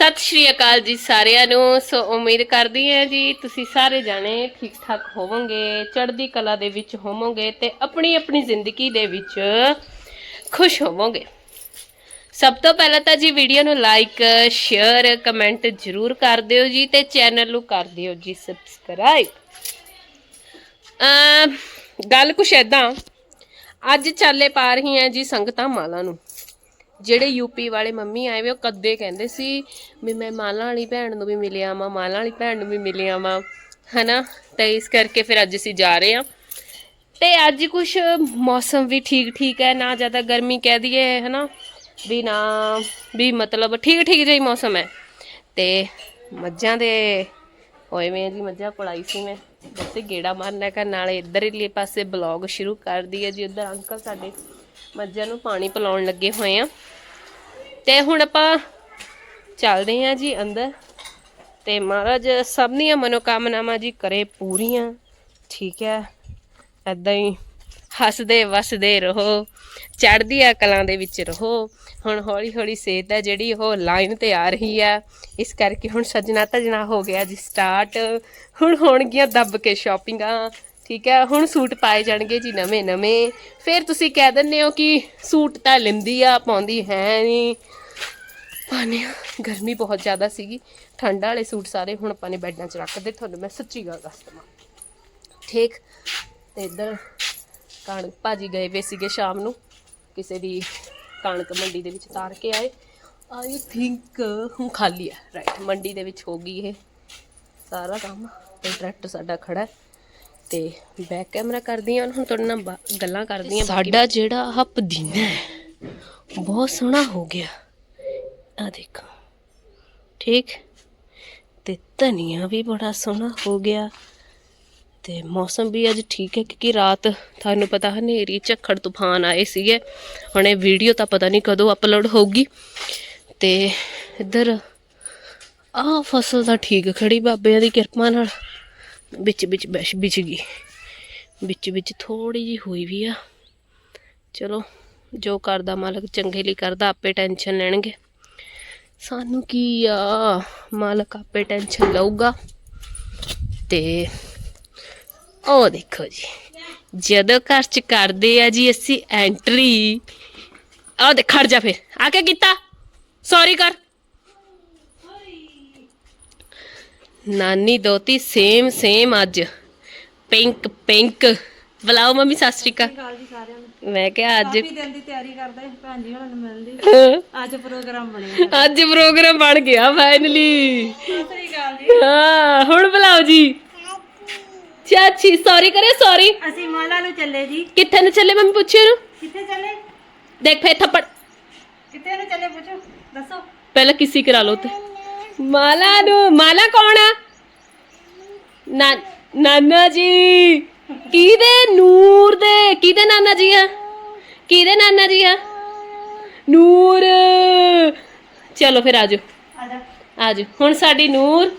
ਸਤਿ ਸ਼੍ਰੀ ਅਕਾਲ ਜੀ ਸਾਰਿਆਂ ਨੂੰ। ਸੋ ਉਮੀਦ ਕਰਦੀ ਹਾਂ ਜੀ ਤੁਸੀਂ ਸਾਰੇ ਜਾਣੇ ਠੀਕ ਠਾਕ ਹੋਵੋਗੇ, ਚੜ੍ਹਦੀ ਕਲਾ ਦੇ ਵਿੱਚ ਹੋਵੋਗੇ ਤੇ ਆਪਣੀ ਆਪਣੀ ਜ਼ਿੰਦਗੀ ਦੇ ਵਿੱਚ ਖੁਸ਼ ਹੋਵੋਗੇ। ਸਭ ਤੋਂ ਪਹਿਲਾਂ ਤਾਂ ਜੀ ਵੀਡੀਓ ਨੂੰ ਲਾਈਕ ਸ਼ੇਅਰ ਕਮੈਂਟ ਜ਼ਰੂਰ ਕਰ ਦਿਓ ਜੀ ਤੇ ਚੈਨਲ ਨੂੰ ਕਰ ਦਿਓ ਜੀ ਸਬਸਕ੍ਰਾਈਬ ਅਮ, ਗੱਲ ਕੁਛ ਐਦਾਂ ਅੱਜ ਚਾਲੇ ਪਾ ਰਹੀ ਰਹੀਆਂ ਜੀ ਸੰਗਤਾਂ ਮਾਲਾ ਨੂੰ। ਜਿਹੜੇ ਯੂਪੀ ਵਾਲੇ ਮੰਮੀ ਆਏ ਵੇ, ਉਹ ਕਦੇ ਕਹਿੰਦੇ ਸੀ ਵੀ ਮੈਂ ਮਾਲਾ ਵਾਲੀ ਭੈਣ ਨੂੰ ਵੀ ਮਿਲਿਆ ਵਾਂ, ਮਾਲਾ ਵਾਲੀ ਭੈਣ ਨੂੰ ਵੀ ਮਿਲਿਆ ਵਾਂ, ਹਨਾ? ਤੇ ਇਸ ਕਰਕੇ ਫਿਰ ਅੱਜ ਅਸੀਂ ਜਾ ਰਹੇ ਹਾਂ ਤੇ ਅੱਜ ਕੁਛ ਮੌਸਮ ਵੀ ਠੀਕ ਠੀਕ ਹੈ, ਨਾ ਜ਼ਿਆਦਾ ਗਰਮੀ ਕਹਿ ਦਈਏ, ਹਨਾ? ਵੀ ਨਾ, ਵੀ ਮਤਲਬ ਠੀਕ ਠੀਕ ਜਿਹੀ ਮੌਸਮ ਹੈ। ਤੇ ਮੱਝਾਂ ਦੇ ਹੋਏ ਵੇ ਜੀ, ਮੱਝਾਂ ਕੋਲ ਆਈ ਸੀ ਮੈਂ। ਦੱਸੇ ਗੇੜਾ ਮਾਰਨਾ ਕਰ ਨਾਲੇ ਇੱਧਰਲੇ ਪਾਸੇ ਬਲੌਗ ਸ਼ੁਰੂ ਕਰ ਦਈਏ ਜੀ, ਉੱਧਰ ਅੰਕਲ ਸਾਡੇ। ਮੱਝਾਂ ਨੂੰ ਪਾਣੀ ਪਿਲਾਉਣ ਲੱਗੇ ਹੋਏ ਆ। ਤੇ ਹੁਣ ਆਪਾਂ ਚੱਲਦੇ ਹਾਂ ਜੀ ਅੰਦਰ। ਤੇ ਮਹਾਰਾਜ, ਸਭ ਦੀਆਂ ਮਨੋਕਾਮਨਾਵਾਂ ਜੀ ਕਰੇ ਪੂਰੀਆਂ। ਠੀਕ ਹੈ। ਐਦਾਂ ਹੀ ਹੱਸਦੇ, ਵਸਦੇ ਰਹੋ। ਚੜ੍ਹਦੀਆਂ ਕਲਾਂ ਦੇ ਵਿੱਚ ਰਹੋ। ਹੁਣ ਹੌਲੀ ਹੌਲੀ ਸਿਹਤ ਹੈ ਜਿਹੜੀ, ਉਹ ਲਾਈਨ ਤੇ ਆ ਰਹੀ ਆ ਇਸ ਕਰਕੇ ਹੁਣ ਸਜਣਾ ਤਜਣਾ ਹੋ ਗਿਆ ਜੀ ਸਟਾਰਟ ਹੁਣ ਹੋਣਗੀਆਂ ਦੱਬ ਕੇ ਸ਼ਾਪਿੰਗਾਂ ਠੀਕ ਹੈ, ਹੁਣ ਸੂਟ ਪਾਏ ਜਾਣਗੇ ਜੀ ਨਵੇਂ ਨਵੇਂ। ਫਿਰ ਤੁਸੀਂ ਕਹਿ ਦਿੰਦੇ ਹੋ ਕਿ ਸੂਟ ਤਾਂ ਲੈਂਦੀ ਆ, ਪਾਉਂਦੀ ਹੈ ਨਹੀਂ। ਪਾਣੇ ਗਰਮੀ ਬਹੁਤ ਜ਼ਿਆਦਾ ਸੀਗੀ। ਠੰਡ ਵਾਲੇ ਸੂਟ ਸਾਰੇ ਹੁਣ ਆਪਾਂ ਨੇ ਬੈੱਡਾਂ 'ਚ ਰੱਖਦੇ ਤੁਹਾਨੂੰ ਮੈਂ ਸੱਚੀ ਗੱਲ ਦੱਸ ਦੱਸਦਾ ਠੀਕ, ਤੇ ਇੱਧਰ ਕਣਕ ਭਾਜੀ ਗਏ ਵੇ ਸੀਗੇ ਸ਼ਾਮ ਨੂੰ। ਕਿਸੇ ਦੀ ਕਣਕ ਮੰਡੀ ਦੇ ਵਿੱਚ ਤਾਰ ਕੇ ਆਏ। ਆਈ ਥਿੰਕ ਹੁਣ ਖਾਲੀ ਆ ਰਾਈਟ ਮੰਡੀ ਦੇ ਵਿੱਚ ਹੋ ਗਈ ਇਹ। ਸਾਰਾ ਕੰਮ ਤੇ ਟਰੈਕਟਰ ਸਾਡਾ ਖੜਾ ਹੈ। ਤੇ ਬੈਕ ਕੈਮਰਾ ਕਰਦੀ ਹਾਂ ਹੁਣ ਤੁਹਾਡੇ ਨਾਲ ਬਾ- ਗੱਲਾਂ ਕਰਦੀ ਹਾਂ ਸਾਡਾ ਜਿਹੜਾ ਆਹ ਪੁਦੀਨਾ ਹੈ, ਬਹੁਤ ਸੋਹਣਾ ਹੋ ਗਿਆ। ਆ ਦੇਖੋ। ਠੀਕ? ਤੇ ਧਨੀਆ ਵੀ ਬੜਾ ਸੋਹਣਾ ਹੋ ਗਿਆ। ਤੇ ਮੌਸਮ ਵੀ ਅੱਜ ਠੀਕ ਹੈ, ਕਿਉਂਕਿ ਰਾਤ ਤੁਹਾਨੂੰ ਪਤਾ ਹਨੇਰੀ, ਝੱਖੜ, ਤੂਫਾਨ ਆਏ ਸੀਗੇ। ਹੁਣ ਇਹ ਵੀਡੀਓ ਤਾਂ ਪਤਾ ਨਹੀਂ ਕਦੋਂ ਅਪਲੋਡ ਹੋਊਗੀ। ਤੇ ਇੱਧਰ ਆਹ ਫਸਲ ਤਾਂ ਠੀਕ ਖੜੀ, ਬਾਬਿਆਂ ਦੀ ਕਿਰਪਾ ਨਾਲ। ਵਿੱਚ ਵਿੱਚ ਬੈਸ਼, ਵਿਚ ਗਈ। ਵਿੱਚ ਵਿੱਚ ਥੋੜੀ ਜੀ ਹੋਈ ਵੀ ਆ। ਚਲੋ, ਜੋ ਕਰਦਾ ਮਾਲਕ ਚੰਗੇ ਲਈ ਕਰਦਾ, ਆਪੇ ਟੈਨਸ਼ਨ ਲੈਣਗੇ। ਸਾਨੂੰ ਕੀ ਆ? ਮਾਲਕ ਆਪੇ ਟੈਨਸ਼ਨ ਲਊਗਾ। ਤੇ ਉਹ ਦੇਖੋ ਜੀ, ਜਦੋਂ ਘਰ ਚ ਕਰਦੇ ਆ ਜੀ ਅਸੀਂ ਐਂਟਰੀ ਆਹ ਦੇਖ, ਖੜ ਜਾ ਫਿਰ। ਆ ਕੇ ਕੀਤਾ। ਸੌਰੀ ਕਰ। ਨਾਨੀ ਦੋਤੀ ਸੇਮ ਸੇਮ ਅੱਜ। Pink pink. ਬੁਲਾਓ ਮੰਮੀ ਸਤਿ ਸ਼੍ਰੀ ਅਕਾਲ। ਕਾਲ ਜੀ ਸਾਰਿਆਂ ਨੂੰ। ਮੈਂ ਕਿਹਾ ਅੱਜ ਕਾਫੀ ਦਿਨ ਦੀ ਤਿਆਰੀ ਕਰਦੇ ਭੈਣ ਜੀ ਹੁਣ ਮਿਲਦੀ। ਅੱਜ ਪ੍ਰੋਗਰਾਮ ਬਣਿਆ ਅੱਜ ਪ੍ਰੋਗਰਾਮ ਬਣ ਗਿਆ ਫਾਈਨਲੀ ਸਤਿ ਕਾਲ ਜੀ। ਹਾਂ ਹੁਣ ਬੁਲਾਓ ਜੀ। ਚਾਚੀ ਸੌਰੀ ਕਰੇ ਸੌਰੀ ਅਸੀਂ ਮਾਲਾ ਨੂੰ ਚੱਲੇ ਜੀ। ਕਿੱਥੇ ਨੂੰ ਚੱਲੇ ਮੰਮੀ ਪੁੱਛਿਓ ਨੂੰ ਕਿੱਥੇ ਚੱਲੇ? ਦੇਖ ਫੇ ਥੱਪੜ। ਕਿੱਥੇ ਨੂੰ ਚੱਲੇ ਪੁੱਛੋ। ਦੱਸੋ। ਪਹਿਲਾਂ ਕਿਸੇ ਕਰਾ ਲਓ ਤੇ ਮਾਲਾ ਨੂੰ ਮਾਲਾ ਕੌਣ ਆ? ਨਾ ਨਾਨਾ ਜੀ। ਕਿਹਦੇ ਨੂਰ ਦੇ ਕਿਹਦੇ ਨਾਨਾ ਜੀ ਆ? ਕਿਹਦੇ ਨਾਨਾ ਜੀ ਆ? ਨੂਰ। ਚਲੋ ਫਿਰ ਆਜੋ। ਆ ਜਾ ਆਜੋ। ਹੁਣ ਸਾਡੀ ਨੂਰ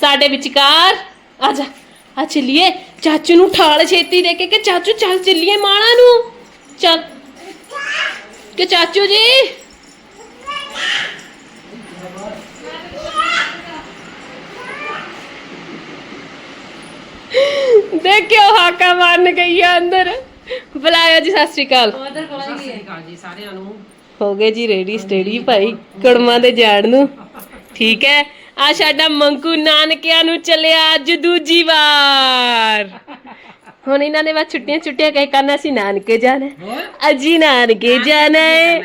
ਸਾਡੇ ਵਿਚਕਾਰ ਆਜਾ। ਆ ਚੱਲੀਏ। ਚਾਚੂ ਨੂੰ ਠਾਲ ਛੇਤੀ ਦੇ ਕੇ ਕਿ ਚਾਚੂ ਚੱਲ ਚੱਲੀਏ ਮਾਲਾ ਨੂੰ? ਚੱਲ। ਕਿ ਚਾਚੂ ਜੀ? ਦੇਖਿਓ ਹਾਕਾ ਮਾਰਨ ਗਈ ਆ ਅੰਦਰ। ਬੁਲਾਇਆ ਜੀ ਸਤਿ ਸ਼੍ਰੀ ਅਕਾਲ। ਉਧਰ ਹੀ। ਹੋ ਗਏ ਜੀ ਰੈਡੀ ਸਟੇਡੀ ਭਾਈ ਕੜਮਾਂ ਦੇ ਜਾਣ ਨੂੰ। ਠੀਕ ਹੈ। ਆ ਸਾਡਾ ਮੰਕੂ ਨਾਨਕਿਆਂ ਨੂੰ ਚੱਲਿਆ ਅੱਜ ਦੂਜੀ ਵਾਰ। ਹੁਣ ਇਹਨਾਂ ਨੇ ਬਸ ਛੁੱਟੀਆਂ ਛੁੱਟੀਆਂ ਕਹਿ ਕਰਨਾ ਸੀ ਨਾਨਕੇ ਜਾਣਾ ਅਜੀ ਨਾਨਕੇ ਜਾਣਾ ਹੈ।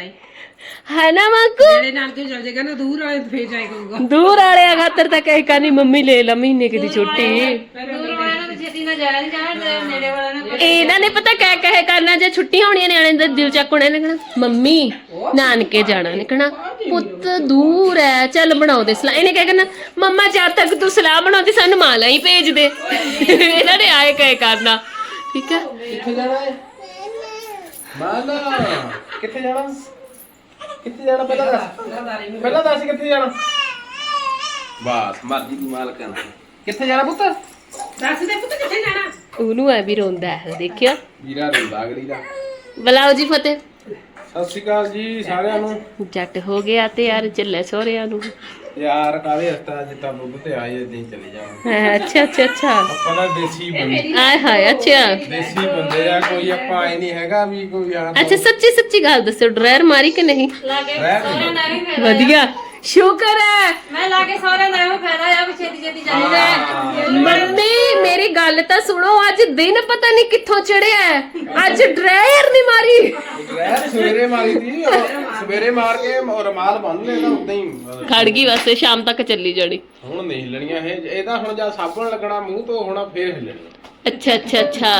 ਹੈ। ਨਾ ਮੰਕੂ ਜਿਹੜੇ ਨਾਲ ਕੇ ਚੱਲ ਜਾਏਗਾ ਨਾ ਦੂਰ ਆਏ ਫੇਰ ਜਾਏ ਕਰੂਗਾ ਦੂਰ ਵਾਲਿਆਂ ਖਾਤਰ ਤਾਂ ਕਹਿ ਕਰਨੀ ਮੰਮੀ ਲੈ ਲਾ ਮਹੀਨੇ ਕੁ ਦੀ ਛੁੱਟੀ। ਦੂਰ ਨੂੰ ਛੇਤੀ ਨਾਲ ਜਾਣਾ ਨਹੀਂ ਜਾਣਾ ਨੇੜੇ ਵਾਲਿਆਂ ਨੂੰ ਇਹਨਾਂ ਨੇ ਪਤਾ ਕਹਿ ਕਹਿ ਕਰਨਾ ਜੇ ਛੁੱਟੀਆਂ ਹੋਣੀਆਂ ਨਿਆਣੇ ਦਾ ਦਿਲ ਚੱਕ ਹੋਣਾ ਕਹਿਣਾ ਮੰਮੀ ਨਾਨਕੇ ਜਾਣਾ। ਨੇ ਕਹਿਣਾ ਪੁੱਤ ਦੂਰ ਹੈ ਚੱਲ ਬਣਾਓ ਦੇ ਸਲਾਹ। ਇਹਨੇ ਕਹਿ ਕਰਨਾ ਮੰਮਾ ਜਦ ਤੱਕ ਤੂੰ ਸਲਾਹ ਬਣਾਉਂਦੀ ਸਾਨੂੰ ਮਾਲਾ ਹੀ ਭੇਜ ਦੇ। ਇਹਨਾਂ ਨੇ ਆਏ ਕਹਿ ਕਰਨਾ। ਠੀਕ ਹੈ? ਕਿੱਥੇ ਜਾਣਾ ਹੈ? ਮਾਨਾ ਕਿੱਥੇ ਜਾਣਾ? ਕਿੱਥੇ ਜਾਣਾ ਪਹਿਲਾਂ ਦੱਸ? ਪਹਿਲਾਂ ਦੱਸ ਕਿੱਥੇ ਜਾਣਾ? ਬਸ ਮਰਜ਼ੀ ਦੀ ਮਾਲਕਾਂ ਦੀ ਕਿੱਥੇ ਜਾਣਾ ਪੁੱਤ? ਦੱਸ ਦੇ ਪੁੱਤ ਕਿੱਥੇ ਜਾਣਾ? ਉਹਨੂੰ ਐ ਵੀ ਰੋਂਦਾ ਹੈ ਦੇਖਿਆ ਵੀਰਾ ਰੋਂਦਾ ਅਗਲੀ ਦਾ। ਬੁਲਾਓ ਜੀ ਫਤਿਹ। ਸਤਿ ਸ਼੍ਰੀ ਅਕਾਲ ਜੀ ਸਾਰਿਆਂ ਨੂੰ। ਜੱਟ ਹੋ ਗਿਆ ਤੇ ਯਾਰ ਚੱਲੇ ਸੋਹਰਿਆਂ ਨੂੰ। ਯਾਰ ਕਾਹਦੇ ਹਸਤਾ ਜਿੱਤਾ ਦੁੱਧ ਤੇ ਆਏ ਇਦਾਂ ਚਲੇ ਜਾਣਾ ਹਾਂ, ਅੱਛਾ ਅੱਛਾ ਅੱਛਾ। ਆਪਾਂ ਤਾਂ ਦੇਸੀ ਬੰਦੇ। ਆਏ ਹਾਏ ਅੱਛਾ। ਦੇਸੀ ਬੰਦੇ ਆ ਕੋਈ ਆਪਾਂ ਐ ਨਹੀਂ ਹੈਗਾ ਵੀ ਕੋਈ ਆ ਅੱਛਾ ਸੱਚੀ ਸੱਚੀ ਗੱਲ ਦੱਸੋ ਡਰਾਇਰ ਮਾਰੀ ਕਿ ਨਹੀਂ? ਲਾਗੇ ਰਹਿ ਵਧੀਆ। ਸ਼ੁਕਰ ਹੈ। ਮੈਂ ਲਾਗੇ ਸਹੁਰਿਆਂ ਦਾ ਇਹੋ ਫਾਇਦਾ ਆ ਵੀ ਛੇਤੀ ਛੇਤੀ ਜਾਂਦੇ ਮੰਮੀ ਮੇਰੀ ਗੱਲ ਤਾਂ ਸੁਣੋ ਅੱਜ ਦਿਨ ਪਤਾ ਨਹੀਂ ਕਿੱਥੋਂ ਚੜਿਆ ਹੈ। ਅੱਜ ਡਰਾਇਰ ਨਹੀਂ ਮਾਰੀ। ਰਹਿ ਸਵੇਰੇ ਮਾਰੀ ਦੀ ਸਵੇਰੇ ਮਾਰ ਕੇ ਉਹ ਰਮਾਲ ਬੰਨ ਲੈਣਾ ਉਦਾਂ ਹੀ। ਖੜ ਗਈ ਵਸੇ ਸ਼ਾਮ ਤੱਕ ਚੱਲੀ ਜਾਣੀ। ਹੁਣ ਨਹੀਂ ਹਿੱਲਣੀਆਂ ਇਹ ਇਹ ਤਾਂ ਹੁਣ ਜਦ ਸਾਬਣ ਲੱਗਣਾ ਮੂੰਹ ਤੋਂ ਹੋਣਾ ਫੇਰ ਹਿੱਲਣੀਆਂ ਅੱਛਾ ਅੱਛਾ ਅੱਛਾ।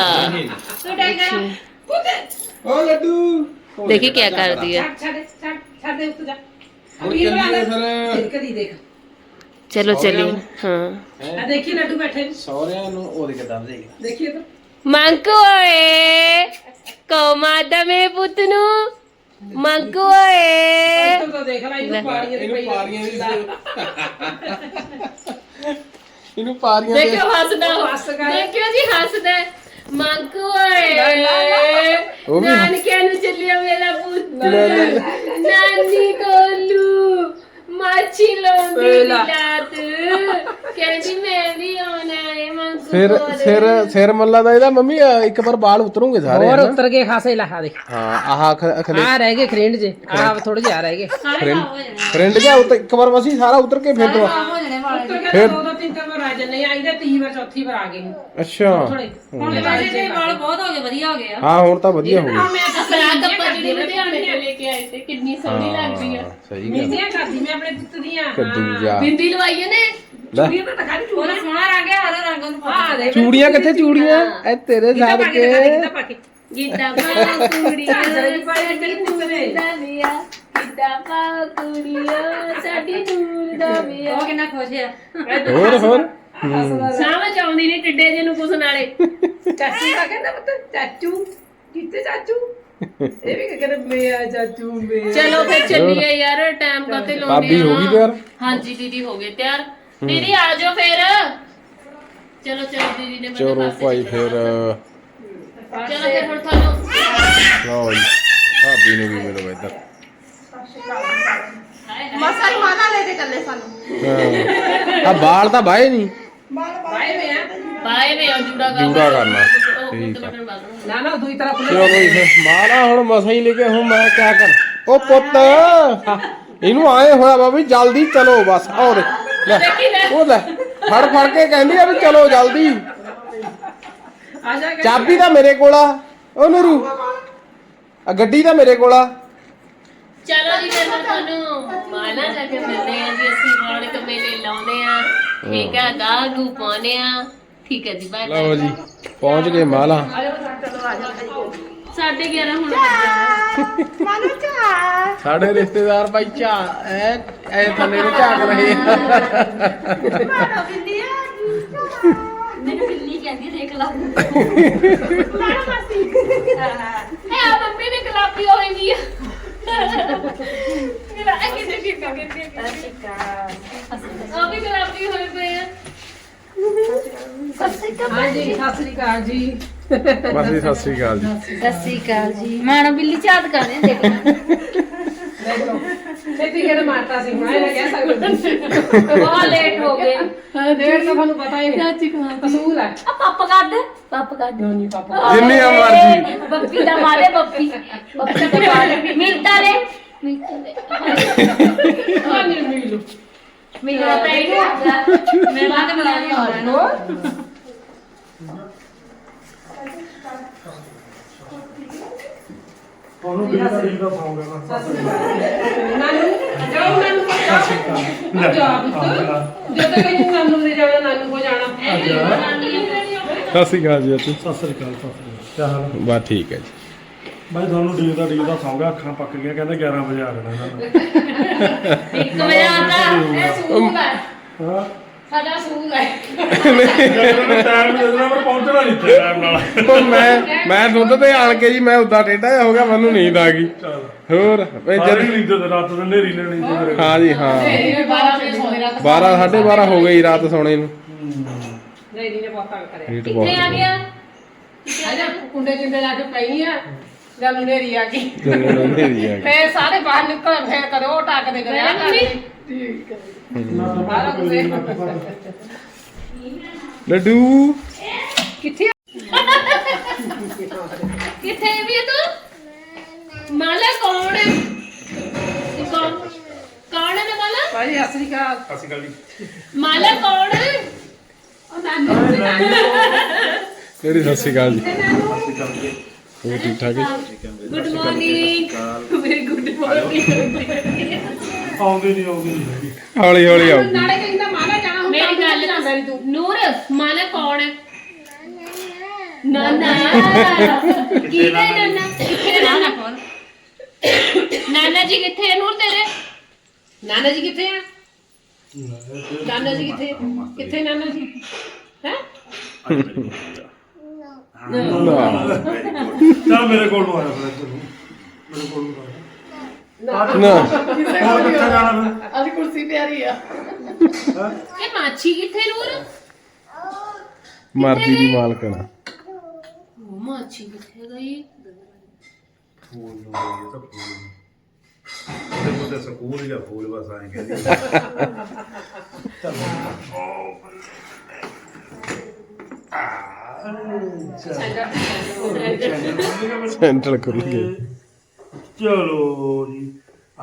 ਤੂੰ ਓ ਲੱਡੂ। ਉਹ ਦੇਖੀ ਦੇਖੋ ਕੀ ਕਰਦੀ ਹੈ। ਛੱਡ ਛੱਡ ਛੱਡ ਦੇ ਉੱਤੇ ਜਾ। ਹੁਣ ਚੱਲੀਏ ਫਿਰ। ਕਦੀ ਦੇਖ। ਚਲੋ ਚੱਲੀਏ ਹਾਂ। ਆ ਦੇਖੀ ਲੱਡੂ ਬੈਠੇ ਨੇ। ਸਹੁਰਿਆਂ ਨੂੰ ਉਹਦੇ ਕਿਦਾਂ ਦੇਗਾ ਦੇਖੀਏ ਤਾਂ ਮੰਕੂ ਓਏ ਕੋਮਾ ਦਮੇ ਪੁੱਤ ਨੂੰ। ਮੰਕੂ ਓਏ। ਤੂੰ ਤਾਂ ਦੇਖ ਲੈ ਇਹਨੂੰ ਪਾੜੀਆਂ ਦੀ ਇਹਨੂੰ ਪਈ ਪਾਰੀਆਂ ਦੀ ਇਹਨੂੰ ਪਾਰੀਆਂ ਦੇ। ਦੇਖਿਓ ਹੱਸਦਾ ਹੱਸ ਗਿਆ। ਦੇਖਿਓ ਜੀ ਹੱਸਦਾ। ਮੰਕੂ ਉਹ ਵੀ ਨਾਨਕਿਆਂ ਨੂੰ ਚੱਲਿਆ ਮੇਰਾ ਪੁੱਤ ਲੈ, ਲੈ, ਲੈ। ਨਾਨੀ ਕੋਲੂ ਮਾਛੀ ਲੋਂਦੀ ਪਹਿਲਾ। ਰਾਤ ਕਹਿੰਦੀ ਮੈਂ ਵੀ ਆਉਣਾ ਹੈ ਮੰਕੂ ਸਿਰ। ਸਿਰ ਸਿਰ ਮੱਲਾ ਦਾ ਇਹਦਾ ਮੰਮੀ ਇੱਕ ਵਾਰ ਬਾਲ ਉਤਰੂਗੇ ਸਾਰੇ ਹੋਰ ਹਨਾ? ਉਤਰ ਗਏ ਖਾਸੇ ਲਹਾ ਦੇਖ ਹਾਂ ਆਹ ਖਲੇ ਆ ਰਹਿ ਗਏ ਖਰੇਂਡ ਜੇ ਆ ਥੋੜੇ ਜਿਹਾ ਰਹਿ ਗਏ ਫਰੈਂਡ ਫਰੈਂਡ ਜਾ ਉਤ ਇੱਕ ਵਾਰ ਮਸੀ ਸਾਰਾ ਉਤਰ ਕੇ ਫਿਰ ਤੋਂ ਫਿਰ ਦੋ ਦੋ ਤਿੰਨ ਤਿੰਨ ਵਾਰ ਆ ਜੰਨੇ ਆਈਦੇ ਤੀਹ ਵਾਰ ਚੌਥੀ ਵਾਰ ਆ ਗਏ ਹੁਣ ਅੱਛਾ। ਹੁਣ ਤੇ ਵੈਸੇ ਤੇ ਵਾਲ ਬਹੁਤ ਹੋ ਗਏ ਵਧੀਆ ਹੋ ਗਏ ਆ। ਹਾਂ ਹੁਣ ਤਾਂ ਵਧੀਆ ਹੋ ਗਈ ਮੈਂ ਤਾਂ ਜਿਹੜੀ ਲੁਧਿਆਣੇ ਤੋਂ ਲੈ ਕੇ ਆਏ ਤੇ ਕਿੰਨੀ ਸੋਹਣੀ ਲੱਗਦੀ ਆ। ਸਹੀ ਗੱਲ। ਮਿੰਦੀਆਂ ਕਰਦੀ ਮੈਂ ਆਪਣੇ ਪੁੱਤ ਦੀਆਂ ਕੱਦੂ ਜਾ ਬਿੰਦੀ ਲਵਾਈ ਨੇ ਲੈ। ਚੂੜੀਆਂ ਤਾਂ ਦਿਖਾ ਦੀ ਚੂੜੀਆਂ ਸੋਹਣਾ ਰੰਗ ਹੈ ਹਰਾ ਰੰਗ ਨੂੰ ਆ ਦੇ ਚੂੜੀਆਂ ਕਿੱਥੇ ਚੂੜੀਆਂ? ਇਹ ਤੇਰੇ ਪਾ ਕੇ ਕਿੱਦਾਂ ਪਾ ਕੇ। ਗਿੱਟਾ ਪਾ ਕੁੜੀਆਂ ਝਾਂਜਰਾਂ ਵੀ ਪਾਈਆਂ ਕਿਹੜੀ ਪੁੱਤ ਨੇ? ਦਾ। ਮੀਆਂ ਗਿੱਟਾ ਪਾ ਕੁੜੀਆਂ ਸਾਡੀ ਨੂਰ ਦਾ ਮੀਆਂ ਉਹ ਕਿੰਨਾ ਖੁਸ਼ ਆ। ਹੋਰ ਹੋਰ ਸਮਝ ਆਉਂਦੀ ਨਹੀਂ ਟਿੱਡੇ ਜੇ ਨੂੰ ਕੁਛ ਨਾਲੇ ਚਾਚੂ ਦਾ ਕਹਿੰਦਾ ਪੁੱਤ ਚਾਚੂ ਕਿੱਥੇ ਚਾਚੂ? ਇਹ ਵੀ ਕਹਿੰਦੇ ਮੇਰਾ ਚਾਚੂ ਮੇਰਾ ਚਲੋ ਫਿਰ ਚੱਲੀਏ ਯਾਰ ਟਾਈਮ ਕਾਤੇ ਲਾਉਂਦੇ ਭਾਬੀ ਹੋ ਗਈ ਤਿਆਰ? ਹਾਂਜੀ ਦੀਦੀ ਹੋ ਗਏ ਤਿਆਰ। ਦੀਦੀ ਆ ਜਾਓ ਫਿਰ। ਚਲੋ ਚਲੋ ਦੀਦੀ ਨੇ ਚਲੋ ਬੰਦੇ ਭਾਈ ਫਿਰ ਚਲੋ ਫਿਰ ਹੁਣ ਤੁਹਾਨੂੰ ਲਓ ਜੀ ਭਾਬੀ ਨੂੰ ਵੀ ਮਿਲੋ ਇੱਧਰ ਮਸਾ ਹੀ। ਮਾਨਾ ਲੈ ਕੇ ਚੱਲੇ ਸਾਨੂੰ ਹਾਂ। ਆ ਬਾਲ ਤਾਂ ਬਾਏ ਨਹੀਂ। ਬਾਏ ਵੇ ਆ ਬਾਏ ਵੇ ਜੂੜਾ ਕਰ ਜੂੜਾ ਕਰਨਾ। ਉਹ ਠੀਕ ਉੱਤੇ ਆ। ਬਟਨ ਬੰਦ ਨਾ ਨਾ ਦੂਈ ਤਰ੍ਹਾਂ ਖੁੱਲੇ ਚਲੋ ਜੀ ਫਿਰ ਮਾਲਾ ਹੁਣ ਮਸਾਂ ਹੀ ਲੈ ਕੇ ਹੁਣ ਮੈਂ ਕਿਆ ਕਰ। ਉਹ ਪੁੱਤ ਇਹਨੂੰ ਆਏ ਹੋਇਆ ਵਾ ਵੀ ਜਲਦੀ ਚਲੋ ਬਸ। ਦੇਖੀ ਲੈ ਉਹ ਲੈ ਫੜ ਫੜ ਕੇ ਕਹਿੰਦੀ ਆ ਵੀ ਚਲੋ ਜਲਦੀ। ਆ ਜਾ ਕੇ ਚਾਬੀ ਤਾਂ ਮੇਰੇ ਕੋਲ ਆ। ਉਹ ਨੂਰੂ। ਆ ਗੱਡੀ ਤਾਂ ਮੇਰੇ ਕੋਲ ਆ। ਚਲੋ ਜੀ ਫਿਰ ਮੈਂ ਤੁਹਾਨੂੰ ਮਾਲਾ ਜਾ ਕੇ ਮਿਲਦੇ ਆਂ ਜੀ। ਅਸੀਂ ਰੌਣਕ ਮੇਲੇ ਲਾਉਂਦੇ ਆ। ਠੀਕ ਹੈ ਗਾਹ ਗੂ ਪਾਉਂਦੇ ਆ। ਠੀਕ ਹੈ ਜੀ ਬਾਏ ਲਓ ਜੀ ਪਹੁੰਚ ਗਏ ਮਾਲਾ। ਸਾਢੇ 11 ਹੁਣ ਵੱਜੇ ਮਾਨੂ ਚਾ। ਸਾਡੇ ਰਿਸ਼ਤੇਦਾਰ ਭਾਈ ਝਾ ਐ ਐ ਥੱਲੇ ਨੂੰ ਝਾਕ ਰਹੇ ਆ। ਮਾਨੋ ਬਿੰਦੀ ਆ ਮੈਨੂੰ ਬਿੱਲੀ ਕਹਿੰਦੀ ਦੇਖ ਲਾ। ਮਾਨੋ ਮਾਸੀ। ਹੈ। ਆ ਮੰਮੀ ਵੀ ਗੁਲਾਬੀ ਹੋਈ ਵੀ ਆ। ਮੇਰਾ ਅੱਗੇ ਦੇ ਕੀ ਕਰ ਕੇ ਉਹ ਵੀ ਗੁਲਾਬੀ ਹੋਏ ਪਏ ਆ। ਹਾਂਜੀ ਸਤਿ ਸ੍ਰੀ ਅਕਾਲ ਜੀ। ਬਸ ਜੀ ਸਤਿ ਸ੍ਰੀ ਅਕਾਲ ਜੀ। ਸਤਿ ਸ੍ਰੀ ਅਕਾਲ ਜੀ। ਮਾਨੋ ਬਿੱਲੀ ਝਾਤ ਕਰਦੇ ਦੇਖ ਲਓ ਛੇਤੀ ਕਿਹਨੇ ਮਾਰਤਾ ਸੀ ਮੈਂ ਨਾ ਕਹਿ ਸਕਦਾ ਬਹੁਤ ਲੇਟ ਹੋ ਗਏ। ਡੇਢ ਤਾਂ ਤੁਹਾਨੂੰ ਪਤਾ ਹੀ ਨਹੀਂ। ਚਾਚੀ ਕਹਾਂ ਅਸੂਲ ਹੈ ਆ। ਪੱਪ ਦੇ ਪੱਪ ਦੇ ਨਹੀਂ ਪਾਪਾ ਜਿੰਨੀ ਆ ਮਰਜ਼ੀ। ਬੱਪੀ ਦਾ ਮਾਰੇ ਬੱਪੀ ਬੱਪੀ ਦਾ ਮਾਰੇ। ਮਿੰਟਾ ਦੇ। ਮਿੰਟਾ ਦੇ। ਹਾਂ ਨਹੀਂ ਮਿਲੂ ਮੇਰਾ ਤਾਂ ਇਹ ਹੁੰਦਾ ਮੈਂ ਤਾਂ ਬੁਲਾ ਨਹੀਂ ਆਉਣਾ ਨਾ ਨਾਨੂ ਜਾਓ ਨਾਨੂ ਕੋਲ ਜਾਓ। ਜਾ ਪੁੱਤ ਜਦੋਂ ਕਹਿੰਦੀ ਨਾਨੂ ਦੇ ਜਾਣਾ ਨਾਨੂ ਕੋ ਜਾਣਾ। ਸਤਿ ਸ੍ਰੀ ਅਕਾਲ ਜੀ ਤੂੰ ਸਤਿ ਸ੍ਰੀ ਅਕਾਲ ਸਤਿ ਸ੍ਰੀ ਅਕਾਲ। ਕੀ ਹਾਲ ਹੈ? ਬਸ ਠੀਕ ਹੈ ਜੀ। ਬਾਈ ਤੁਹਾਨੂੰ ਡੀਕਦਾ ਡੀਕਦਾ ਸੌਂਗਾ ਅੱਖਾਂ ਪੱਕ ਗਈਆਂ ਕਹਿੰਦੇ 11 ਵਜੇ ਆ ਜਾਣਾ ਇਹਨਾਂ ਨੇ। ਇੱਕ ਵਜੇ ਆਉਂਦਾ ਇਹ ਸੂਲ ਹੈ ਹਾਂ। ਸਾਡਾ ਸੂਲ ਹੈ ਜਦੋਂ ਟਾਈਮ ਦੇ ਦੇਣਾ ਪਰ ਪਹੁੰਚਣਾ ਨਹੀਂ। ਤੇ ਟਾਈਮ ਨਾਲ ਉਹ ਮੈਂ ਮੈਂ ਦੁੱਧ ਤੇ ਆਣ ਕੇ ਜੀ ਮੈਂ ਉਦਾਂ ਟੇਢਾ ਜਿਹਾ ਹੋ ਗਿਆ ਮੈਨੂੰ ਨੀਂਦ ਆ ਗਈ। ਚੱਲ। ਹੋਰ ਵੀ ਜਦ ਨੀਂਦ ਤੇ ਰਾਤ ਨੂੰ ਨੇਰੀ ਨੇ ਨੀਂਦ ਮੇਰੇ ਹਾਂ ਜੀ ਹਾਂ। ਇਹ 12 ਵਜੇ ਸੌਂਦੇ ਰਾਤ 12 12:30 ਹੋ ਗਈ ਰਾਤ ਸੌਣੇ ਨੂੰ। ਨਹੀਂ ਨਹੀਂ ਨੇ ਬਹੁਤ ਤੰਗ ਕਰਿਆ। ਕਿੱਥੇ ਆ ਗਿਆ? ਅਜਾ ਕੁੰਡੇ ਚੁੰਡੇ ਲਾ ਕੇ ਪਈ ਆ ਗੱਲ ਨੇਰੀ ਆ ਗਈ। ਜੰਗਲ ਹਨੇਰੀ ਆ ਗਈ। ਫੇਰ ਸਾਰੇ ਬਾਹਰ ਨਿਕਲ ਫੇਰ ਕਦੇ ਉਹ ਟੱਕਦੇ ਕਦੇ ਆ ਮੈਂ ਮੰਮੀ ਟੱਕਦੇ ਨਾ ਤਾਂ ਪੱਕ ਕੋਈ ਨਾ ਤਾਂ ਪੱਕ ਲੱਡੂ ਕਿੱਥੇ ਕਿੱਥੇ ਵੀ ਹੈ ਤੂੰ ਮਾਲਾ ਕੌਣ ਹੈ ਇਹ ਕੌਣ ਕੌਣ ਹੈ ਮਾਲਾ ਭਾਈ ਅਸਲੀ ਕਾ ਅਸੀਂ ਗੱਲ ਜੀ ਮਾਲਾ ਕੌਣ ਹੈ ਉਹ ਨਾਨੀ ਮੇਰੀ ਸਤਿ ਸ਼੍ਰੀ ਅਕਾਲ ਜੀ ਹੋਰ ਠੀਕ ਠਾਕ ਜੀ good morning very good morning ਆਉਂਦੇ ਨਹੀਂ ਆਉਂਦੇ ਨਹੀਂ ਹੈਗੀ। ਹੌਲੀ ਹੌਲੀ ਆਓ ਨਾਲੇ ਕਹਿੰਦਾ ਮਾਲਾ ਜਾਣਾ ਹੁਣ ਮੇਰੀ ਗੱਲ ਜਾਂਦਾ ਨਹੀਂ ਤੂੰ। ਨੂਰ ਮਾਲਾ ਕੌਣ ਹੈ? ਨਾਨਾ। ਕਿਹਦੇ ਨਾਨਾ ਕਿੱਥੇ ਨਾਨਾ? ਕੌਣ? ਨਾਨਾ ਜੀ ਕਿੱਥੇ ਹੈ ਨੂਰ ਤੇਰੇ? ਨਾਨਾ ਜੀ ਕਿੱਥੇ ਆ? ਨਾਨਾ ਜੀ ਕਿੱਥੇ? ਕਿੱਥੇ? ਨਾਨਾ ਜੀ? ਹੈ? ਚੱਲ ਮੇਰੇ ਕੋਲ ਨੂੰ ਆਇਆ ਫਿਰ ਨੂੰ। ਮੇਰੇ ਕੋਲ ਨੂੰ ਆਇਆ ਨਾ। ਹੋਰ ਕਿੱਥੇ ਜਾਣਾ ਫਿਰ? ਅੱਜ ਕੁਰਸੀ ਤੇ ਆ ਇਹ ਮਾਛੀ ਕਿੱਥੇ ਨੂਰ? ਮਰਜ਼ੀ ਦੀ ਮਾਲਕਣਾ ਉਹ ਮਾਛੀ ਕਿੱਥੇ ਗਈ? ਫੂਲ ਨੂੰ ਇਹ ਤਾਂ ਫੂਲ ਉਹਦੇ ਕੋਲ ਤਾਂ ਸਕੂਲ ਜਾਂ ਫੂਲ ਬਸ ਆਏ ਕਹਿੰਦੀ ਸੈਂਟਰ ਖੁੱਲ ਗਏ ਚਲੋ ਜੀ।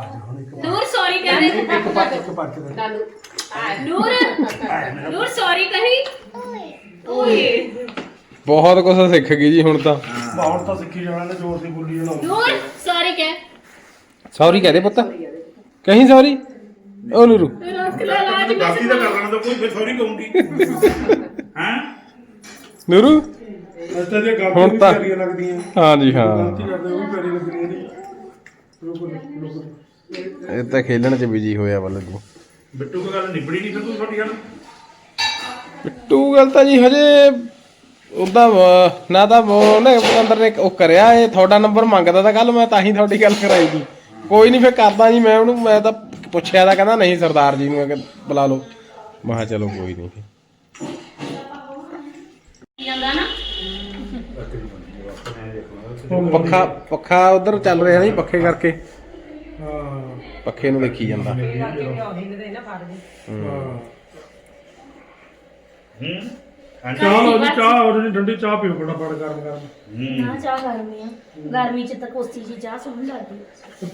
ਅੱਜ ਹੁਣ ਇੱਕ ਨੂਰ ਸੌਰੀ ਕਹਿ ਦੇ ਇੱਕ ਦੇ ਨੂਰ ਨੂਰ ਸੌਰੀ ਕਹੀ? ਓਏ। ਬਹੁਤ ਕੁਝ ਸਿੱਖ ਗਈ ਜੀ ਹੁਣ ਤਾਂ। ਬਾਹਰ ਤਾਂ ਸਿੱਖੀ ਜਾਣਾ ਨੇ ਜੋਰ ਦੀ ਬੋਲੀ ਜਾਣਾ ਨੂਰ ਸੌਰੀ ਕਹਿ। ਸੌਰੀ ਕਹਦੇ ਪੁੱਤ। ਕਹੀਂ ਸੌਰੀ ਉਹ ਨੂਰੂ ਲਾਜ ਗਲਤੀ ਤਾਂ ਕਰ ਲੈਣਾ ਤਾਂ ਕੋਈ ਫਿਰ ਸੌਰੀ ਕਹੂੰਗੀ। ਹਾਂ? ਨੂਰੂ? ਜੇ ਗਲਤੀ ਹੁਣ ਵੀ ਤਾਂ- ਕਰੀਆਂ ਲੱਗਦੀਆਂ। ਹਾਂ ਜੀ ਹਾਂ। ਗਲਤੀ ਕਰਦੇ ਉਹ ਵੀ ਕਰੀ ਰੁਕ ਰੁਕ ਇਹ ਤਾਂ ਖੇਲਣ ਚ ਬਿਜ਼ੀ ਹੋਇਆ ਵਾ ਲੱਡੂ ਬਿੱਟੂ ਕੋ ਗੱਲ ਨਿਬੜੀ ਨਹੀਂ ਫਿਰ ਤੂੰ ਤੁਹਾਡੀ ਗੱਲ? ਬਿੱਟੂ ਗੱਲ ਤਾਂ ਜੀ ਹਜੇ ਉਹਦਾ ਵਾ- ਨਾ ਤਾਂ ਉਹ ਉਹਨੇ ਅੰਦਰ ਨੇ ਉਹ ਕਰਿਆ ਇਹ ਤੁਹਾਡਾ ਨੰਬਰ ਮੰਗਦਾ ਤਾਂ ਕੱਲ ਮੈਂ ਤਾਂ ਹੀ ਤੁਹਾਡੀ ਗੱਲ ਕਰਾਈ ਦੀ ਕੋਈ ਨਹੀਂ ਫਿਰ ਕਰਦਾ ਜੀ ਮੈਂ ਉਹਨੂੰ ਮੈਂ ਤਾਂ ਪੁੱਛਿਆ ਤਾਂ ਕਹਿੰਦਾ ਨਹੀਂ ਸਰਦਾਰ ਜੀ ਨੂੰ ਕਿ ਬੁਲਾ ਲਓ। ਮੈਂ ਕਿਹਾ ਚਲੋ ਕੋਈ ਨਹੀਂ ਜਾਂਦਾ ਨਾ ਪੱਖਾ ਪੱਖਾ ਉਧਰ ਚੱਲ ਰਿਹਾ ਜੀ ਪੱਖੇ ਕਰਕੇ। ਹਾਂ। ਪੱਖੇ ਨੂੰ ਦੇਖੀ ਜਾਂਦਾ। ਚਾਹ ਲਓ ਜੀ ਚਾਹ ਹੋਰ ਜੀ ਠੰਡੀ ਚਾਹ ਪੀਓ ਬੜਾ ਬੜ ਗਰਮ। ਗਰਮ ਨਾ ਚਾਹ ਗਰਮੀ ਆ। ਗਰਮੀ ਚ ਤਾਂ ਕੋਸੀ ਜੀ ਚਾਹ ਸੁਣ ਲੱਗਦੀ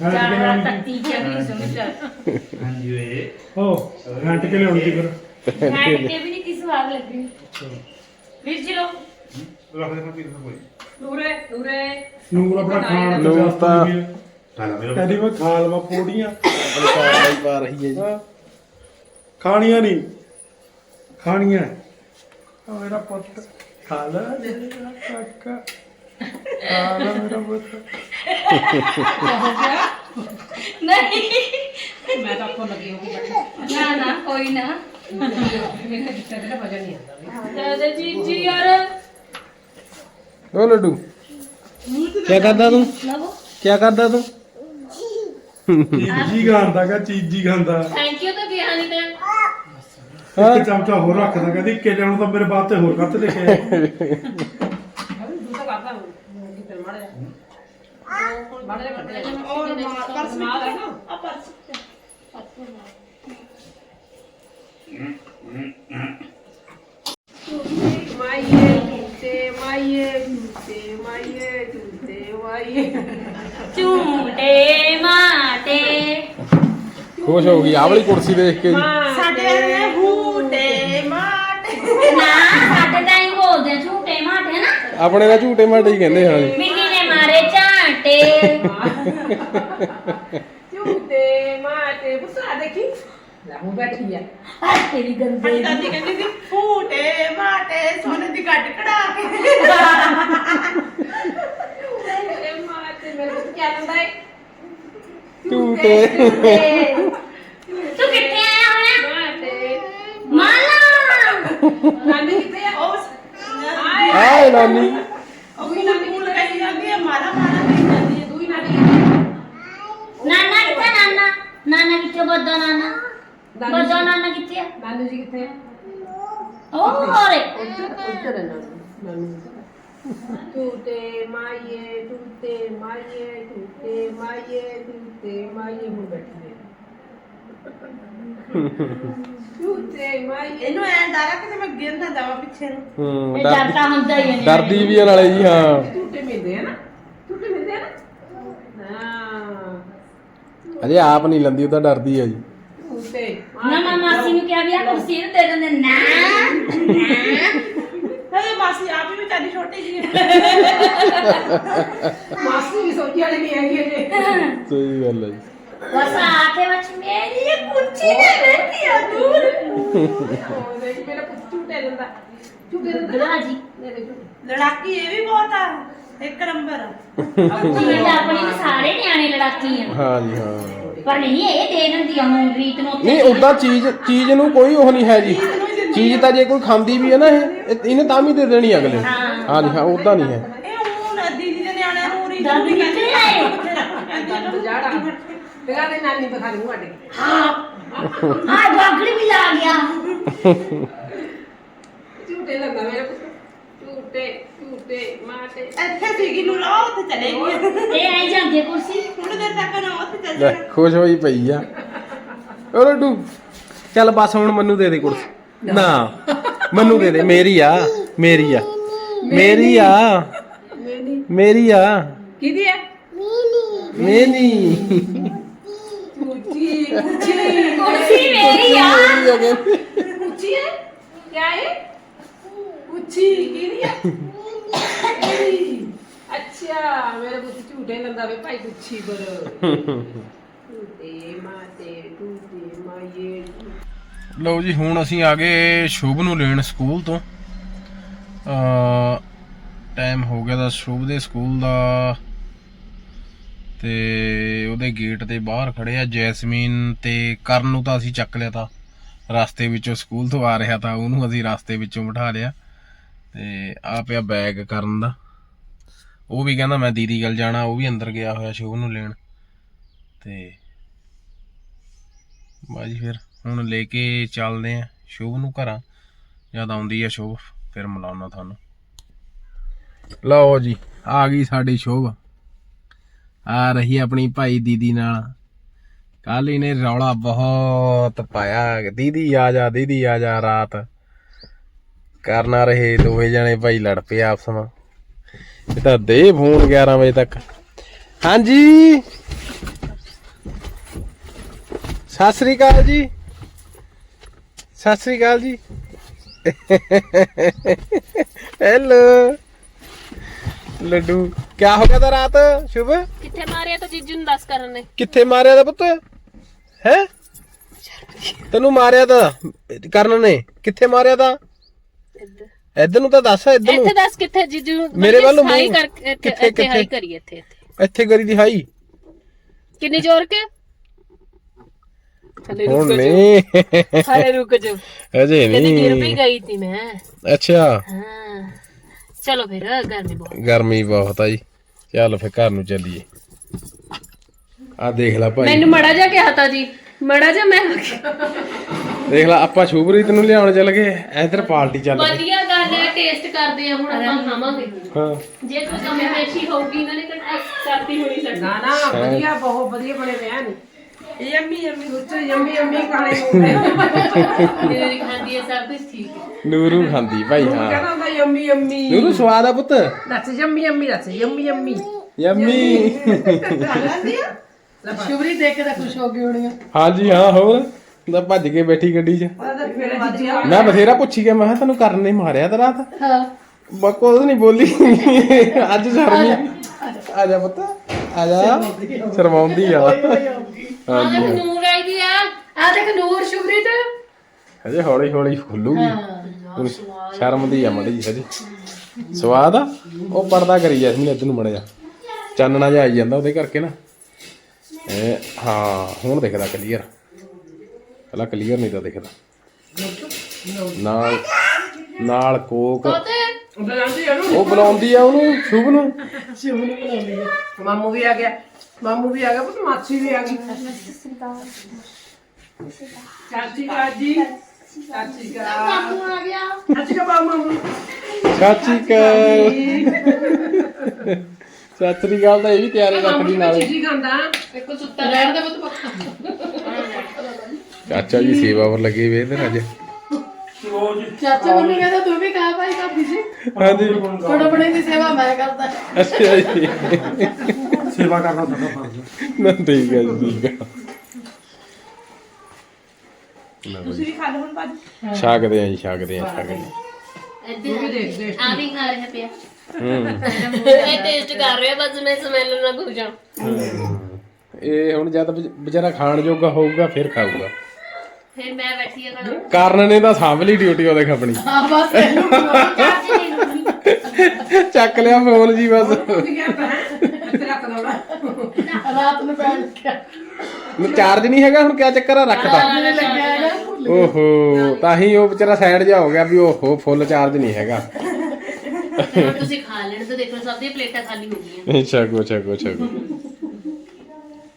ਚਾਹ ਤੱਤੀ ਚਾਹ ਸੁਣ ਲੱਗਦੀ ਹਾਂਜੀ ਓਏ। ਹੋ ਫੈਂਟ ਕੇ ਲਿਆਉਣੀ ਸੀ ਫਿਰ। ਬੈਠ ਕੇ ਵੀ ਨਹੀਂ ਕੀ ਸਵਾਦ ਲੱਗਣੀ ਵੀਰ ਜੀ ਲੋ ਰੱਖ ਦੇਣਾ ਪੀਰ ਕੋਈ। ਨੂਰੇ ਨੂਰੇ। ਨੂਰ ਆਪਣਾ ਖਾਣ ਨੂਰ ਨੂਰ ਤਾਂ- ਤਾਂ ਕਹਿੰਦੀ ਮੈਂ ਖਾ ਲਵਾਂ ਪੋੜੀਆਂ। ਪਾ ਰਹੀ ਹੈ ਜੀ। ਹਾਂ। ਖਾਣੀਆਂ ਨਹੀਂ। ਖਾਣੀਆਂ। ਆ ਮੇਰਾ ਪੁੱਤ। ਖਾ ਲੈ। ਮੇਰਾ ਕਾਕਾ ਖਾ ਲੈ ਮੇਰਾ ਪੁੱਤ। ਨਹੀਂ। ਮੈਂ ਤਾਂ ਅੱਖੋਂ ਲੱਗੀ ਹੋਊਗੀ। ਬੈਠੀ ਨਾ ਨਾ ਕੋਈ ਨਾ। ਮੇਰੇ ਜਿੱਥੇ ਤੇ ਵਜਨ ਨਹੀਂ ਆਉਂਦਾ ਦਾਦਾ ਜੀ ਜੀ ਯਾਰ। ਉਹ ਲੱਡੂ। ਕੀ ਕਰਦਾ ਤੂੰ? ਕੀ ਕਰਦਾ ਤੂੰ? ਚੀਜ਼ੀ ਖਾਂਦਾ ਕਾ ਚੀਜ਼ੀ ਖਾਂਦਾ। ਥੈਂਕ ਯੂ ਤਾਂ ਕਿਹਾ ਨਹੀਂ ਤੈਂ ਇੱਕ ਚਮਚਾ ਹੋਰ ਰੱਖਦਾ ਕਹਿੰਦੀ ਕਿ ਜਾਣ ਤਾਂ ਮੇਰੇ ਬਾਤ ਤੇ ਹੋਰ ਕੱਤ ਲੈ ਕੇ ਆਇਆ। ਦੂਸਰਾ ਕਰਦਾ ਹੂੰ ਕਿਤੇ ਮਾੜਾ ਮਾੜਾ ਪਰਸ ਮਾਲ ਹੈ ਨਾ। ਆ ਪਰਸ ਮਾਈਏ ਤੇ ਮਾਈਏ ਤੇ ਮਾਈਏ ਤੇ ਮਾਈਏ ਝੂਟੇ ਮਾਟੇ। ਖੁਸ਼ ਹੋ ਗਈ ਆਹ ਵਾਲੀ ਕੁਰਸੀ ਦੇਖ ਕੇ ਜੀ। ਸਾਡੇ ਹੂਟੇ ਮਾਟ। ਨਾ ਸਾਡੇ ਤਾਂ ਹੀ ਬੋਲਦੇ ਆ, ਝੂਟੇ ਮਾਟੇ ਨਾ। ਆਪਣੇ ਨਾਲ ਝੂਟੇ ਮਾਟੇ ਹੀ ਕਹਿੰਦੇ ਹਾਂ ਜੀ। ਮਿੱਟੀ ਨੇ ਮਾਰੇ ਝਾਂਟੇ। ਝੂਟੇ ਮਾਟੇ। ਬੁਸਾ ਦੇਖੀ? ਲੈ ਹੁਣ ਬੈਠੀ ਆ। ਆ ਤੇਰੀ ਗੰਦੇ ਦਾਦੀ ਕਹਿੰਦੀ ਸੀ ਫੂਟੇ ਮਾਟੇ ਸੋਨੇ ਦੀ ਗੱਡ ਕਢਾ ਕੇ ਝੂਟੇ ਮਾਟੇ ਮੇਰੇ ਕੋਲ ਕੀ ਆਂਦਾ ਹੈ ਝੂਟੇ ਤੂੰ ਕਿੱਥੇ ਆਇਆ ਹੋਇਆ? ਮਾਟੇ ਮਾਲਾ। ਨਾਨੀ ਕਿੱਥੇ ਆ? ਉਸ ਆਏ। ਹਾਏ ਨਾਨੀ। ਉਹ ਵੀ ਨਾਨੀ ਕੋਲ ਕਹੀ ਜਾਂਦੀ ਹੈ ਮਾਰਾ ਮਾਰਾ ਕਹੀ ਜਾਂਦੀ ਹੈ ਦੂਈ ਨਾਨੀ ਨਾਨਾ ਕਿੱਥੇ ਨਾਨਾ? ਨਾਨਾ ਕਿੱਥੇ ਬੱਦਾ ਨਾਨਾ? ਬੱਦਾ ਨਾਨਾ ਕਿੱਥੇ ਆ? ਨਾਨੀ ਜੀ ਕਿੱਥੇ ਆ? ਓ ਰੇ ਉੱਧਰ ਉੱਧਰ ਹੈ ਨਾਨੀ ਨਾਨੀ ਟੂਟੇ ਮਾਈਏ ਟੂਟੇ ਮਾਈਏ ਟੂਟੇ ਮਾਈਏ ਟੂਟੇ ਮਾਈਏ ਹੁਣ ਬੈਠੀ ਹੈ। ਇਹਨੂੰ ਐਂ ਡਾਰਾ ਕਿ ਮੈਂ ਗਿਰ ਨਾ ਜਾਵਾਂ ਪਿੱਛੇ ਨੂੰ। ਹੂੰ ਇਹ ਡਰ ਤਾਂ ਹੁੰਦਾ ਹੀ ਹੈ ਨਿਆਣੇ ਡਰਦੀ ਵੀ ਆ ਨਾਲੇ ਜੀ ਹਾਂ। ਝੂਟੇ ਮਿਲਦੇ ਆ ਨਾ। ਝੂਟੇ ਮਿਲਦੇ ਆ ਨਾ। ਹਾਂ। ਅਜੇ ਆਪ ਨਹੀਂ ਲੰਦੀ ਉਹ ਤਾਂ ਡਰਦੀ ਆ ਜੀ। ਝੂਟੇ ਨਾ ਮੈਂ ਮਾਸੀ ਨੂੰ ਕਿਹਾ ਵੀ ਆ ਕੁਰਸੀ ਨੂੰ ਦੇ ਦਿੰਦੇ ਨਾ। ਹੇ ਮਾਸੀ ਆਪ ਹੀ ਵਿਚਾਰੀ ਛੋਟੀ ਜੀ ਮਾਸੀ ਵੀ ਸੋਚੀ ਵਾਲੀ ਨਹੀਂ ਹੈਗੀ ਅਜੇ। ਸਹੀ ਗੱਲ ਹੈ ਜੀ। ਬਸ ਆ ਕੇ ਵਿੱਚ ਮੇਰੀ ਕੁੱਚੀ ਨੇ ਬੈਠੀ ਆ ਦੂਰ। ਉਹ ਦੇਖ ਮੇਰਾ ਪੁੱਤ ਝੂਟੇ ਦਿੰਦਾ। ਝੂਟੇ ਦਿੰਦਾ। ਬੁਲਾ ਜੀ। ਮੇਰੇ ਝੂਟੇ। ਲੜਾਕੀ ਇਹ ਵੀ ਬਹੁਤ ਆ ਇੱਕ ਨੰਬਰ। ਤਾਂ ਆਪਣੀ ਸਾਰੇ ਨਿਆਣੇ ਲੜਾਕੀ ਆ। ਹਾਂ ਜੀ ਹਾਂ। ਪਰ ਨਹੀਂ ਇਹ ਦੇ ਦਿੰਦੀ ਆ ਹੁਣ ਰੀਤ ਨੂੰ ਉੱਥੇ ਨਹੀਂ ਉਦਾਂ ਚੀਜ਼ ਚੀਜ਼ ਨੂੰ ਕੋਈ ਉਹ ਨਹੀਂ ਹੈ ਜੀ। ਚੀਜ਼ ਤਾਂ ਜੇ ਕੋਈ ਖਾਂਦੀ ਵੀ ਹੈ ਨਾ ਇਹ ਇਹ- ਇਹਨੇ ਤਾਂ ਵੀ ਦੇ ਦੇਣੀ ਅਗਲੇ। ਨੂੰ। ਹਾਂ ਜੀ ਹਾਂ ਉਦਾਂ ਨਹੀਂ ਹੈ। ਇਹ ਉਹ ਨਾ ਦੀਦੀ ਦੇ ਨਿਆਣਿਆਂ ਨੂੰ ਰੀ ਦਾਦੀ ਕਿੱਥੇ ਆਏ ਜਾੜਾ ਦਿਖਾ ਦੇ ਨਾਨੀ ਦਿਖਾ ਦੇ ਮੂੰਹ ਅੱਡੇ ਹਾਂ। ਬਾਗੜੀ ਵੀ ਲਾ ਗਿਆ। ਝੂਟੇ ਲੱਗਾ ਮੇਰੇ ਪੁੱਤ। ਝੂਟੇ ਝੂਟੇ ਮਾਟੇ। ਇੱਥੇ ਸੀਗੀ ਨੂੰ ਲਾ ਉੱਥੇ ਚਲੇ ਗਈ। ਇਹ ਆਈ ਜਾਂਦੀ ਆ ਕੁਰਸੀ ਥੋੜੀ ਦੇਰ ਤੱਕ ਨਾ ਉੱਥੇ ਚੱਲ ਲੈ ਖੁਸ਼ ਹੋਈ ਪਈ ਆ। ਓ ਲੱਡੂ ਚੱਲ ਬਸ ਹੁਣ ਮੈਨੂੰ ਦੇ ਦੇ ਕੁਰਸੀ ਨਾ ਮੈਨੂੰ ਦੇ ਦੇ ਮੇਰੀ ਆ ਮੇਰੀ ਆ ਮੇਰੀ ਆ ਮੇਰੀ ਆ। ਕਿਹਦੀ ਹੈ ਮੇਰੀ। ਉੱਚੀ ਉੱਚੀ ਕੁਰਸੀ ਮੇਰੀ ਆ। ਉੱਚੀ ਹੈ? ਕਿਹਦੀ ਹੈ ਮੇਰੀ। ਅੱਛਾ ਮੇਰੇ ਪੁੱਤ ਝੂਟੇ ਲੰਦਾ ਵੇ ਭਾਈ ਉੱਚੀ ਬਰ ਝੂਟੇ ਮਾਤੇ ਝੂਟੇ ਮਾਏ ਲਓ ਜੀ, ਹੁਣ ਅਸੀਂ ਆ ਗਏ ਸ਼ੁਭ ਨੂੰ ਲੈਣ ਸਕੂਲ ਤੋਂ। ਅ ਟਾਈਮ ਹੋ ਗਿਆ ਦਾ ਸ਼ੁਭ ਦੇ ਸਕੂਲ ਦਾ। ਤੇ ਉਹਦੇ ਗੇਟ ਦੇ ਬਾਹਰ ਖੜੇ ਆ ਜੈਸਮੀਨ ਤੇ ਕਰਨ ਨੂੰ ਤਾਂ ਅਸੀਂ ਚੱਕ ਲਿਆ ਤਾਂ। ਰਸਤੇ ਵਿੱਚੋਂ ਸਕੂਲ ਤੋਂ ਆ ਰਿਹਾ ਤਾਂ ਉਹਨੂੰ ਅਸੀਂ ਰਸਤੇ ਵਿੱਚੋਂ ਬਿਠਾ ਲਿਆ। ਤੇ ਆ ਪਿਆ ਬੈਗ ਕਰਨ ਦਾ। ਉਹ ਵੀ ਕਹਿੰਦਾ ਮੈਂ ਦੀਦੀ ਗੱਲ ਜਾਣਾ, ਉਹ ਵੀ ਅੰਦਰ ਗਿਆ ਹੋਇਆ ਸ਼ੁਭ ਨੂੰ ਲੈਣ। ਤੇ ਬਾਜੀ ਫਿਰ। ਹੁਣ ਲੈ ਕੇ ਚੱਲਦੇ ਆ। ਸ਼ੁਭ ਨੂੰ ਘਰਾਂ। ਜਦ ਆਉਂਦੀ ਆ ਸ਼ੁਭ, ਫਿਰ ਮਿਲਾਉਣਾ ਤੁਹਾਨੂੰ। ਲਓ ਜੀ, ਆ ਗਈ ਸਾਡੀ ਸ਼ੁਭ। ਆ ਰਹੀ ਆਪਣੀ ਭਾਈ ਦੀਦੀ ਨਾਲ। ਕੱਲ ਇਹਨੇ ਰੌਲਾ ਬਹੁਤ ਪਾਇਆ। ਦੀਦੀ ਆ ਜਾ, ਦੀਦੀ ਆ ਜਾ ਰਾਤ। ਕਰਨਾ ਰਹੇ ਦੋਵੇਂ ਜਣੇ, ਭਾਈ ਲੜ ਪਏ ਆਪਸ ਵਿੱਚ। ਇਹ ਤਾਂ ਦੇ ਫੋਨ 11 ਵਜੇ ਤੱਕ। ਹਾਂਜੀ। ਸਤਿ ਸ੍ਰੀ ਅਕਾਲ ਜੀ। ਸਤਿ ਸ੍ਰੀ ਅਕਾਲ ਜੀ। ਹੈਲੋ ਲੱਡੂ ਕੀ ਹੋ ਗਿਆ ਤਾ ਰਾਤ? ਸ਼ੁਭ? ਕਿੱਥੇ ਮਾਰਿਆ ਤਾਂ ਜੀਜੂ ਨੂੰ ਦੱਸ ਕਰਨ ਨੇ। ਕਿੱਥੇ ਮਾਰਿਆ ਦਾ ਪੁੱਤ? ਹੈ? ਤੈਨੂੰ ਮਾਰਿਆ ਤਾਂ ਕਰਨ ਨੇ। ਕਿੱਥੇ ਮਾਰਿਆ ਤਾਂ? ਇੱਧਰ। ਨੂੰ ਤਾਂ ਦੱਸ ਇੱਧਰ ਨੂੰ। ਇੱਥੇ ਦੱਸ ਕਿੱਥੇ ਜੀਜੂ? ਮੇਰੇ ਵੱਲ ਨੂੰ ਹਾਈ ਮੂੰਹ। ਕਰ ਇੱਥੇ ਹਾਈ? ਕਰੀ ਇੱਥੇ ਇੱਥੇ। ਇੱਥੇ ਕਰੀ ਦੀ ਹਾਈ। ਕਿੰਨੀ ਜ਼ੋਰ ਕੇ? ਹਲੇ ਹੁਣ ਰੁਕ ਜਾ ਨਹੀਂ। ਹਲੇ ਰੁਕ ਜਾ ਅਜੇ ਕਦੀ ਗਿਰ ਵੀ ਨਹੀਂ। ਗਈ ਸੀ ਮੈਂ। ਅੱਛਾ। ਹਾਂ। ਚਲੋ ਫਿਰ ਗਰਮੀ ਬਹੁਤ। ਗਰਮੀ ਬਹੁਤ ਆ ਜੀ। ਚੱਲ ਫੇ ਘਰ ਨੂੰ ਚੱਲੀਏ। ਆ ਦੇਖ ਲੈ ਭਾਈ। ਮੈਨੂੰ ਮੜਾ ਜਾ ਕਿਹਾ ਤਾ ਜੀ। ਮੜਾ ਜਾ ਮੈਂ ਗਈ। ਦੇਖ ਲੈ ਆਪਾਂ ਸ਼ੁਭਰੀਤ ਨੂੰ ਲਿਆਉਣ ਚੱਲ ਗਏ। ਇਧਰ ਪਾਰਟੀ ਚੱਲ ਪਈ ਵਧੀਆ ਗੱਲ ਹੈ ਟੇਸਟ ਕਰਦੇ ਆ ਹੁਣ ਆਪਾਂ ਖਾਵਾਂਗੇ। ਹਾਂ। ਜੇ ਕੋਈ ਕਮੀ ਪੇਸ਼ੀ ਹੋਊਗੀ ਇਹਨਾਂ ਨੇ ਤਾਂ ਕਰਤੀ ਹੋਣੀ ਨਾ ਨਾ ਵਧੀਆ ਬਹੁਤ ਵਧੀਆ ਬਣੇ ਪਿਆ ਨੇ ਯੰਮੀ ਯੰਮੀ ਗੁੱਚੋ ਯੰਮੀ ਯੰਮੀ ਕਾਲੇ ਮੂੰਹ ਜਿਹੜੀ ਖਾਂਦੀ ਹੈ ਸਭ ਕੁਝ ਠੀਕ ਹੈ। ਨੂਰੂ ਖਾਂਦੀ ਭਾਈ ਹਾਂ। ਕਹਿੰਦਾ ਹੁੰਦਾ ਯੰਮੀ ਯੰਮੀ। ਨੂਰੂ ਸਵਾਦ ਆ ਪੁੱਤ? ਦੱਸ ਯੰਮੀ ਯੰਮੀ ਦੱਸ ਯੰਮੀ ਯੰਮੀ। ਯੰਮੀ। ਸ਼ੁਭਰੀ ਦੇਖ ਕੇ ਤਾਂ ਖੁਸ਼ ਹੋ ਗਈ ਹੋਣੀ ਹਾਂਜੀ ਹਾਂ ਹੋਰ? ਤਾਂ ਭੱਜ ਕੇ ਬੈਠੀ ਗੱਡੀ 'ਚ। ਮੈਂ ਬਥੇਰਾ ਪੁੱਛੀ ਗਿਆ ਮੈਂ ਕਿਹਾ ਤੈਨੂੰ ਕਰਨ ਨੇ ਮਾਰਿਆ ਤਾਂ ਰਾਤ ਹਾਂ। ਬਕਵਾਸ ਨਹੀਂ ਬੋਲੀ। ਅੱਜ ਸ਼ਰਮੀ। ਆ ਜਾ ਪੁੱਤ। ਆ ਜਾ। ਸ਼ਰਮਾਉਂਦੀ ਆ। ਹਾਂਜੀ ਹਾਂ। ਨੂਰ ਆਈ ਦੀ ਆ। ਆ ਦੇਖ ਨੂਰ ਸ਼ੁਭਰੀਤ। ਹਜੇ ਹੌਲੀ ਹੌਲੀ ਖੁੱਲੂਗੀ। ਹੁਣ ਸ਼ਰਮ ਦੀ ਆ ਮੜੀ ਹਜੇ। ਸਵਾਦ ਆ? ਉਹ ਪਰਦਾ ਕਰੀ ਜੈਸਮੀਨ ਇੱਧਰ ਨੂੰ ਮੜਿਆ। ਚਾਨਣਾ ਜਿਹਾ ਆਈ ਜਾਂਦਾ ਉਹਦੇ ਕਰਕੇ ਨਾ। ਇਹ ਹਾਂ ਹੁਣ ਦਿਖਦਾ ਕਲੀਅਰ ਪਹਿਲਾਂ ਕਲੀਅਰ ਨਹੀਂ ਤਾਂ ਦਿਖਦਾ। ਨਾਲ ਨਾਲ ਕੋਕ। ਬੁਲਾਉਂਦੀ ਉਹਨੂੰ। ਉਹ ਬੁਲਾਉਂਦੀ ਆ ਉਹਨੂੰ ਸ਼ੁਭ ਨੂੰ। ਸ਼ਿਵ ਨੂੰ ਬੁਲਾਉਂਦੀ ਹੈ ਮਾਮੂ ਵੀ ਆ ਗਿਆ। ਮਾਮੂ ਵੀ ਆ ਗਿਆ ਪੁੱਤ ਮਾਸੀ ਵੀ ਆ ਗਈ। ਚਾਚੀ ਕਾਜੀ ਚਾਚੀ ਕਾ। ਮਾਮੂ ਆ ਗਿਆ। ਚਾਚੀ ਕਾ ਮਾਮੂ। ਚਾਚੀ ਕਾ। ਚਾਚੀ ਗੱਲ ਤਾਂ ਇਹ ਵੀ ਤਿਆਰ ਰੱਖਦੀ ਨਾਲ। ਚੀਜ਼ੀ ਖਾਂਦਾ। ਇੱਕ ਸੁੱਤਾ ਰਹਿਣ ਦੇ ਪੁੱਤ ਪੱਕਾ। ਚਾਚਾ ਜੀ ਸੇਵਾ ਪਰ ਲੱਗੇ ਵੇ ਇਧਰ ਅੱਜ। ਉਹ ਜੀ ਚਾਚਾ ਮੈਨੂੰ ਕਹਿੰਦਾ ਤੂੰ ਵੀ ਖਾ ਭਾਈ ਕਾਫੀ ਸੀ ਹਾਂਜੀ। ਥੋੜਾ ਬੜੇ ਦੀ ਸੇਵਾ ਮੈਂ ਕਰਦਾ। ਅੱਛਾ ਜੀ। ਸੇਵਾ ਕਰਨਾ ਤੁਹਾਡਾ ਫਰਜ਼ ਹੈ। ਨਾ ਠੀਕ ਹੈ ਜੀ ਠੀਕ ਹੈ। ਤੁਸੀਂ ਵੀ ਖਾ ਲਓ ਹੁਣ ਭਾਜੀ। ਛਾਕਦੇ ਆ ਜੀ ਛਾਕਦੇ ਆ ਛਾਕਦੇ ਆ। ਇੱਧਰ ਆ ਵੀ ਖਾ ਰਿਹਾ ਪਿਆ। ਹੂੰ। ਇਹ ਟੇਸਟ ਕਰ ਰਿਹਾ ਬਸ ਮੈਂ ਸਮੈਲ ਨਾ ਭੁੱਲ ਜਾ ਇਹ ਹੁਣ ਜਦ ਵਿਚ- ਵਿਚਾਰਾ ਖਾਣ ਜੋਗਾ ਹੋਊਗਾ ਫਿਰ ਖਾਊਗਾ। ਫਿਰ ਮੈਂ ਬੈਠੀ ਆ ਖਾਣਾ ਕਰਨ ਨੇ ਤਾਂ ਸਾਂਭ ਲਈ ਡਿਊਟੀ ਉਹਦੇ ਆਪਣੀ ਹਾਂ ਬਸ ਇਹਨੂੰ ਚਾਹ ਦੇ ਲੂੰਗੀ ਚੱਕ ਲਿਆ ਫੋਨ ਜੀ ਬਸ। ਰਾਤ ਨੂੰ ਬੈਠ ਕੇ ਚਾਰਜ ਨਹੀਂ ਹੈਗਾ ਹੁਣ ਕਿਆ ਚੱਕਰ ਆ ਰੱਖਦਾ ਨਹੀਂ ਲੱਗਿਆ ਹੈਗਾ। ਓਹੋ ਤਾਂ ਹੀ ਉਹ ਵਿਚਾਰਾ ਸਾਈਡ ਜਾ ਹੋ ਗਿਆ ਵੀ ਓਹੋ ਫੁੱਲ ਚਾਰਜ ਨਹੀਂ ਹੈਗਾ। ਹੁਣ ਤੁਸੀਂ ਖਾ ਲੈਣ ਤਾਂ ਦੇਖੋ ਸਭ ਦੀਆਂ ਪਲੇਟਾਂ ਖਾਲੀ ਹੋ ਗਈਆਂ। ਛਕੋ ਛਕੋ ਛਕੋ।